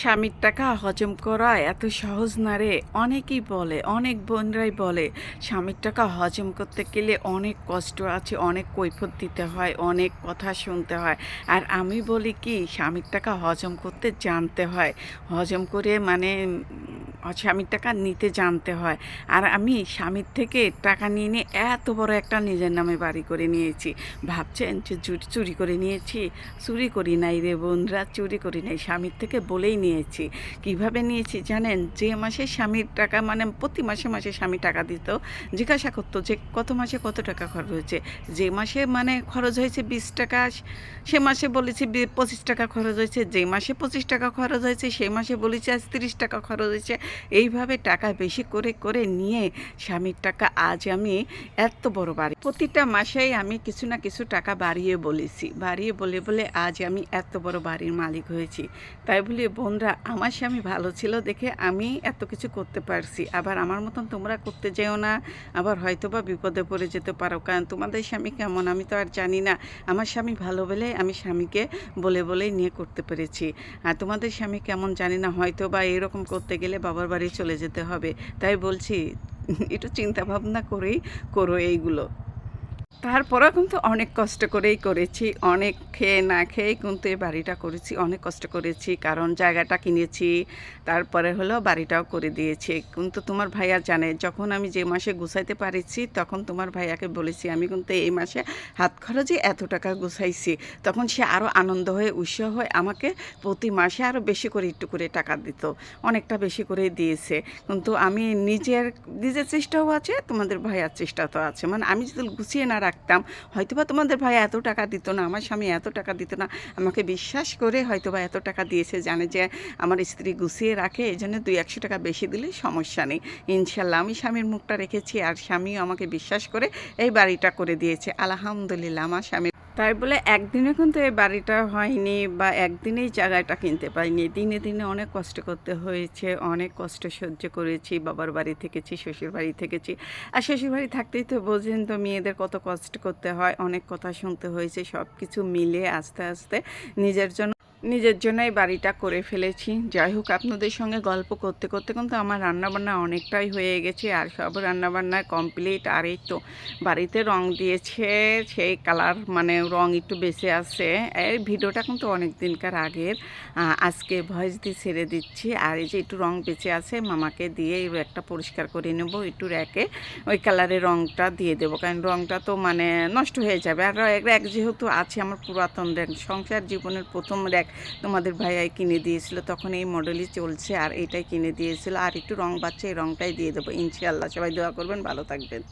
স্বামীর টাকা হজম করা এত সহজ না রে। অনেকেই বলে, অনেক বোনরাই বলে, স্বামীর টাকা হজম করতে গেলে অনেক কষ্ট আছে, অনেক কৈফত দিতে হয়, অনেক কথা শুনতে হয়। আর আমি বলি কি, স্বামীর টাকা হজম করতে জানতে হয়। হজম করে মানে স্বামীর টাকা নিতে জানতে হয়। আর আমি স্বামীর থেকে টাকা নিয়ে নিয়ে এত বড় একটা নিজের নামে বাড়ি করে নিয়েছি। ভাবছেন যে চুরি করে নিয়েছি? চুরি করি নাই রে বোনরা, চুরি করি নাই। স্বামীর থেকে বলেই নিয়েছি। কীভাবে নিয়েছি জানেন? যে মাসে স্বামীর টাকা মানে প্রতি মাসে মাসে স্বামী টাকা দিত, জিজ্ঞাসা করতো যে কত মাসে কত টাকা খরচ হয়েছে? যে মাসে মানে খরচ হয়েছে বিশ টাকা, সে মাসে বলেছি পঁচিশ টাকা খরচ হয়েছে। যে মাসে পঁচিশ টাকা খরচ হয়েছে সেই মাসে বলেছি আজ তিরিশ টাকা খরচ হয়েছে। এইভাবে টাকা বেশি করে করে নিয়ে স্বামীর টাকা আজ আমি এত বড় বাড়ি। প্রতিটা মাসেই আমি কিছু না কিছু টাকা বাড়িয়ে বলেছি। বাড়িয়ে বলে বলে আজ আমি এত বড় বাড়ির মালিক হয়েছি। তাই বলি, বোনরা, আমার স্বামী ভালো ছিল দেখে আমি এত কিছু করতে পারছি। আবার আমার মতন তোমরা করতে যেও না। আবার হয়তো বা বিপদে পড়ে যেতে পারো। কারণ তোমাদের স্বামী কেমন আমি তো আর জানি না। আমার স্বামী ভালো বলে আমি স্বামীকে বলে বলেই নিয়ে করতে পেরেছি। আর তোমাদের স্বামী কেমন জানি না। হয়তো বা এরকম করতে গেলে বাবার বাড়ি চলে যেতে হবে। তাই বলছি একটু চিন্তা ভাবনা করেই করো এইগুলো। তারপরেও কিন্তু অনেক কষ্ট করেই করেছি। অনেক খেয়ে না খেয়ে কিন্তু এই বাড়িটা করেছি, অনেক কষ্ট করেছি। কারণ জায়গাটা কিনেছি, তারপরে হলো বাড়িটাও করে দিয়েছি। কিন্তু তোমার ভাইয়া জানে, যখন আমি যে মাসে গুছাইতে পারিছি, তখন তোমার ভাইয়াকে বলেছি, আমি কিন্তু এই মাসে হাত খরচে এত টাকা গুছাইছি। তখন সে আরও আনন্দ হয়ে, উৎসাহ হয়ে আমাকে প্রতি মাসে আরও বেশি করে একটু করে টাকা দিত। অনেকটা বেশি করে দিয়েছে। কিন্তু আমি নিজের নিজের চেষ্টাও আছে, তোমাদের ভাইয়ার চেষ্টা তো আছে। মানে আমি যদি গুছিয়ে না রাখতাম হয়তোবা তোমাদের ভাই এত টাকা দিত না, আমার স্বামী এত টাকা দিত না, আমাকে বিশ্বাস করে হয়তোবা এত টাকা দিয়েছে, জানে যে আমার স্ত্রী গুছিয়ে রাখে এই জন্য দুই একশো টাকা বেশি দিলে সমস্যা নেই। ইনশাল্লাহ আমি স্বামীর মুখটা রেখেছি, আর স্বামীও আমাকে বিশ্বাস করে এই বাড়িটা করে দিয়েছে। আলহামদুলিল্লাহ, আমার স্বামী তাই বলে একদিনে কিন্তু এই বাড়িটা হয়নি বা একদিনেই জায়গাটা কিনতে পারিনি। দিনে দিনে অনেক কষ্ট করতে হয়েছে, অনেক কষ্ট সহ্য করেছি, বাবার বাড়ি থেকেছি, শ্বশুর বাড়ি থেকেছি। আর শ্বশুর বাড়ি থাকতেই তো বোঝেন তো মেয়েদের কত কষ্ট করতে হয়, অনেক কথা শুনতে হয়েছে সব কিছু মিলে আস্তে আস্তে নিজের জন্য নিজের জন্যই বাড়িটা করে ফেলেছি। যাই হোক, আপনাদের সঙ্গে গল্প করতে করতে কিন্তু আমার রান্নাবান্না অনেকটাই হয়ে গেছে আর সব রান্নাবান্না কমপ্লিট আর এই তো বাড়িতে রং দিয়েছে, সেই কালার মানে রং একটু বেঁচে আছে। এই ভিডিওটা কিন্তু অনেক দিনকার আগের আজকে ভয়েস দিয়ে ছেড়ে দিচ্ছি। আর এই যে একটু রং বেঁচে আছে, মামাকে দিয়ে এই একটা পরিষ্কার করে নেব একটু র্যাকে। ওই কালারের রংটা দিয়ে দেবো, কারণ রংটা তো মানে নষ্ট হয়ে যাবে। আর র্যাক যেহেতু আছে, আমার পুরাতন র্যাক, সংসার জীবনের প্রথম র্যাক। তোমাদের ভাইয়াই কিনে দিয়েছিল। তখন এই মডেলই চলছে আর এটাই কিনে দিয়েছিল। আর একটু রং বাচ্চা, এই রংটাই দিয়ে দেবো। ইনশাল্লাহ সবাই দোয়া করবেন, ভালো থাকবেন।